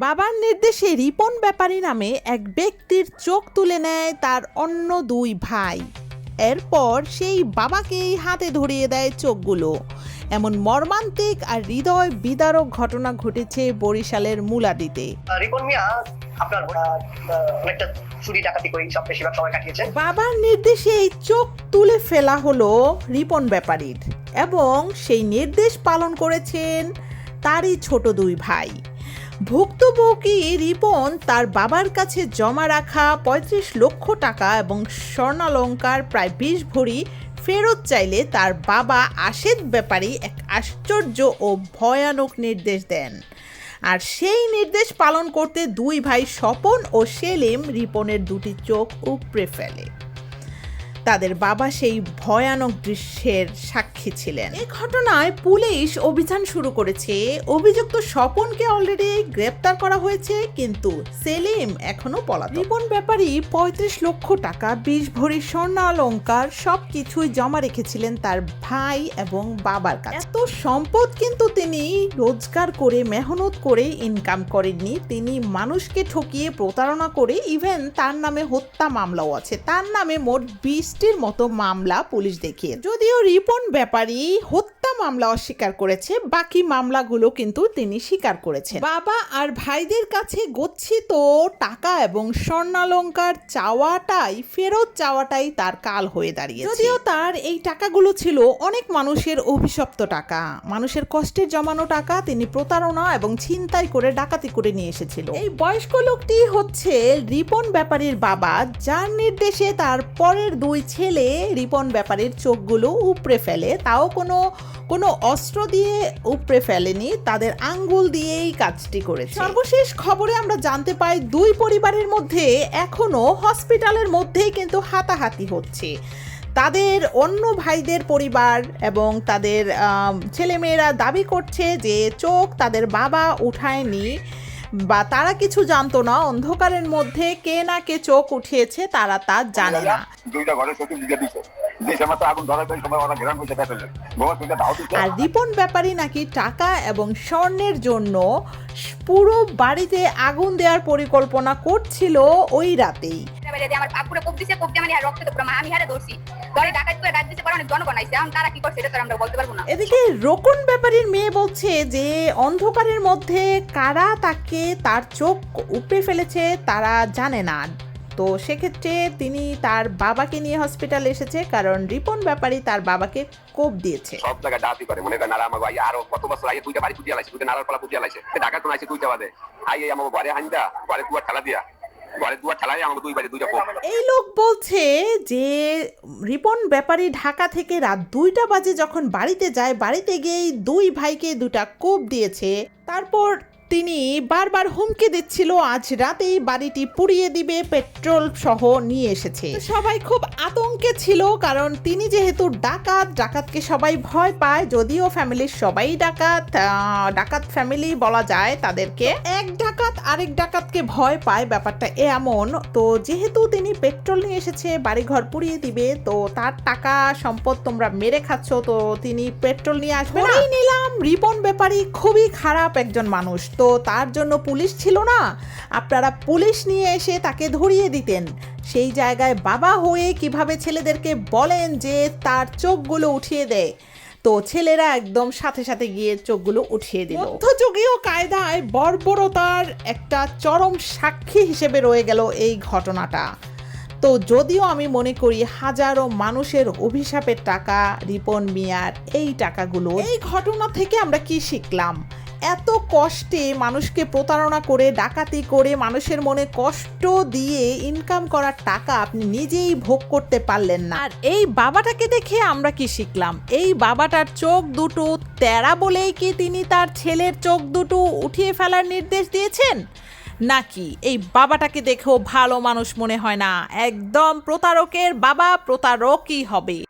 বাবার নির্দেশে রিপন ব্যাপারী নামে এক ব্যক্তির চোখ তুলে নেয় তার অন্য দুই ভাই। এরপর সেই বাবাকেই হাতে ধরিয়ে দেয় চোখগুলো। এমন মর্মান্তিক আর হৃদয় বিদারক ঘটনা ঘটেছে বরিশালের মুলাদিতে। রিপন মিয়া আপনার আহ, আহ, অনেকটা চুরি ডাকাতি করে সব বেশিরভাগ সময় কাটিয়েছেন। বাবার নির্দেশে এই চোখ তুলে ফেলা হলো রিপন ব্যাপারীর এবং সেই নির্দেশ পালন করেছেন তারই ছোট দুই ভাই। ভুক্তভোগী রিপন তার বাবার কাছে জমা রাখা পঁয়ত্রিশ লক্ষ টাকা এবং স্বর্ণালঙ্কার প্রায় বিশ ভরি ফেরত চাইলে তার বাবা আশেদ ব্যাপারী এক আশ্চর্য ও ভয়ানক নির্দেশ দেন। আর সেই নির্দেশ পালন করতে দুই ভাই স্বপন ও সেলিম রিপনের দুটি চোখ উপড়ে ফেলে। তাদের বাবা সেই ভয়ানক দৃশ্যের সাক্ষী ছিলেন। এই ঘটনায় পুলিশ অভিযান শুরু করেছে। অভিযুক্ত স্বপনকে অলরেডি গ্রেপ্তার করা হয়েছে কিন্তু সেলিম এখনও পলাতক। রিপন ব্যাপারী পঁয়ত্রিশ লক্ষ টাকা বিশ ভরি স্বর্ণ অলঙ্কার সব কিছুই জমা রেখেছিলেন তার ভাই এবং বাবার কাছে। এত সম্পদ কিন্তু তিনি রোজগার করে মেহনত করে ইনকাম করেননি। তিনি মানুষকে ঠকিয়ে প্রতারণা করে ইভেন তার নামে হত্যা মামলাও আছে। তার নামে মোট বিশটির মতো মামলা পুলিশ দেখিয়ে যদিও রিপন ব্যাপারী হত্যা মামলা অস্বীকার করেছে, বাকি মামলাগুলো কিন্তু তিনি স্বীকার করেছেন। বাবা আর ভাইদের কাছে গচ্ছিত টাকা এবং স্বর্ণালঙ্কার চাওয়াটাই, ফেরত চাওয়াটাই তার কাল হয়ে দাঁড়িয়েছে। যদিও তার এই টাকাগুলো ছিল অনেক মানুষের অভিশপ্ত টাকা। মানুষের কষ্টের জমানো টাকা তিনি প্রতারণা এবং ছিনতাই করে ডাকাতি করে নিয়ে এসেছিল। এই বয়স্ক লোকটি হচ্ছে রিপন ব্যাপারীর বাবা, যার নির্দেশে তার পরের দুই ছেলে রিপন ব্যাপারীর চোখগুলো উপড়ে ফেলে। তাও কোনো কোনো অস্ত্র দিয়ে উপড়ে ফেলেনি, তাদের আঙ্গুল দিয়েই কাজটি করেছে। সর্বশেষ খবরে আমরা জানতে পাই, দুই পরিবারের মধ্যে এখনও হসপিটালের মধ্যেই কিন্তু হাতাহাতি হচ্ছে। তাদের অন্য ভাইদের পরিবার এবং তাদের ছেলেমেয়েরা দাবি করছে যে চোখ তাদের বাবা উঠায়নি বা তারা কিছু জানতো না, অন্ধকারের মধ্যে কে না কে চোখ উঠিয়েছে তারা তা জানে না। আর রিপন ব্যাপারী নাকি টাকা এবং স্বর্ণের জন্য পুরো বাড়িতে আগুন দেওয়ার পরিকল্পনা করছিল ওই রাতেই। আমার পুরো কোপ দিছে কোপ দিয়ে মানে রক্ত তো পুরো আমি হারে ধরছি। এদিকে রোকন ব্যাপারীর মেয়ে বলছে যে অন্ধকারের মধ্যে কারা তাকে তার চোখ উপড়ে ফেলেছে তারা জানে না। তো সেক্ষেত্রে তিনি তার বাবাকে নিয়ে হসপিটাল এসেছে কারণ রিপন ব্যাপারী তার বাবাকে কোপ দিয়েছে। সব জায়গায় ডাতি করে মনে করেন আমার ভাই আরও কত বছর আগে দুইটা বাড়ি পুটিয়া লাইছে দুইটা নালার পালা পুটিয়া লাইছে ঢাকা তো নাইছে দুইটা বাদে আই এই আমার ঘরে হাইন্দা ঘরে দুয়ার ঠেলা দিয়া। এই লোক বলছে যে রিপন ব্যাপারী ঢাকা থেকে রাত দুইটা বাজে যখন বাড়িতে যায় বাড়িতে গিয়েই দুই ভাইকে দুটা কোপ দিয়েছে। তারপর তিনি বারবার হুমকি দিচ্ছিল, আজ রাতেই বাড়িটি পুড়িয়ে দিবে, পেট্রোল সহ নিয়ে এসেছে। সবাই খুব আতঙ্কে ছিল, কারণ তিনি যেহেতু ডাকাত, ডাকাতকে সবাই ভয় পায়, যদিও ফ্যামিলির সবাই ডাকাত ডাকাত ফ্যামিলি বলা যায় তাদেরকে। এক ডাকাত আরেক ডাকাতকে ভয় পায়, ব্যাপারটা এমন। তো যেহেতু তিনি পেট্রোল নিয়ে এসেছে, বাড়িঘর পুড়িয়ে দিবে, তো তার টাকা সম্পদ তোমরা মেরে খাচ্ছ, তো তিনি পেট্রোল নিয়ে আসবে নিলাম, রিপন ব্যাপারী খুবই খারাপ একজন মানুষ। তো তার জন্য পুলিশ ছিল না। আপনারা পুলিশ নিয়ে এসে তাকে ধরিয়ে দিতেন। সেই জায়গায় বাবা হয়ে কীভাবে ছেলেদেরকে বলেন যে তার চোখগুলো উঠিয়ে দেয় তো ছেলেরা একদম সাথে সাথে গিয়ে চোখগুলো উঠিয়ে দিল। মধ্যযুগীয় কায়দায় বর্বরতার একটা চরম সাক্ষী হিসেবে রয়ে গেল এই ঘটনাটা। তো যদিও আমি মনে করি হাজারো মানুষের অভিশাপের টাকা, রিপন মিয়ার এই টাকাগুলো, এই ঘটনা থেকে আমরা কি শিখলাম? এত কষ্টে মানুষকে প্রতারণা করে, ডাকাতি করে, মানুষের মনে কষ্ট দিয়ে ইনকাম করার টাকা আপনি নিজেই ভোগ করতে পারলেন না। আর এই বাবাটাকে দেখে আমরা কি শিখলাম? এই বাবাটার চোখ দুটো তেরা বলেই কি তিনি তার ছেলের চোখ দুটো উঠিয়ে ফেলার নির্দেশ দিয়েছেন? নাকি এই বাবাটাকে দেখেও ভালো মানুষ মনে হয় না? একদম প্রতারকের বাবা প্রতারকই হবে।